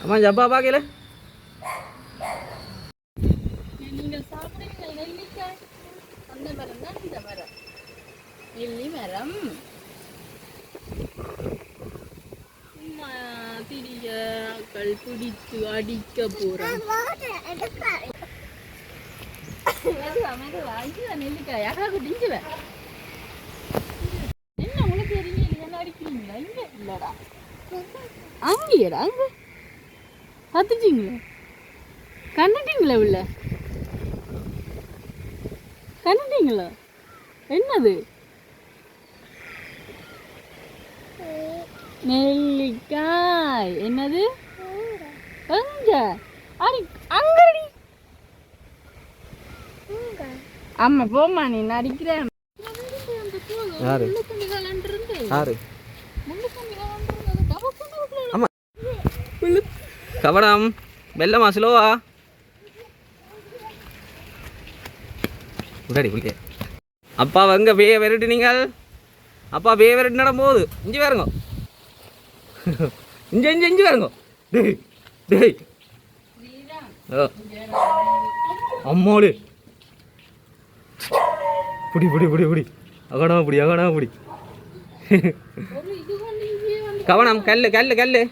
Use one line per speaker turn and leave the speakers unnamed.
அம்மா ஜப்பா பார்க்கல
நீங்கள் சாப்பிடுங்கள் நெல்லிக்காய் அந்த மரம் தான் இந்த மரம். நெல்லி மரம். என்ன பிடித்து அடிக்க இல்லடா அங்கேடா அங்க பார்த்துட்டீங்களா கண்டுட்டீங்களா உள்ள கண்டுட்டீங்களா என்னது நெல்லிக்காய் என்னது அடி அங்கடி. ஆமா போமா நீ நடிக்கிறேன்
யாரு? யாரு? ஆமா கவனம் வெள்ளமா ஸ்லோவா உடாடி குளிக்க அப்பா எங்க பேய விரட்டு நீங்கள் அப்பா பேய விரட்டு நடம் போகுது இஞ்சி வேறுங்க இஞ்சி இஞ்சி இஞ்சி வேறுங்க டேய் டேய். அம்மாடு. புடி புடி புடி புடி. அகடா புடி அகடா புடி. கவனம் கல்லு கல்லு கல்லு.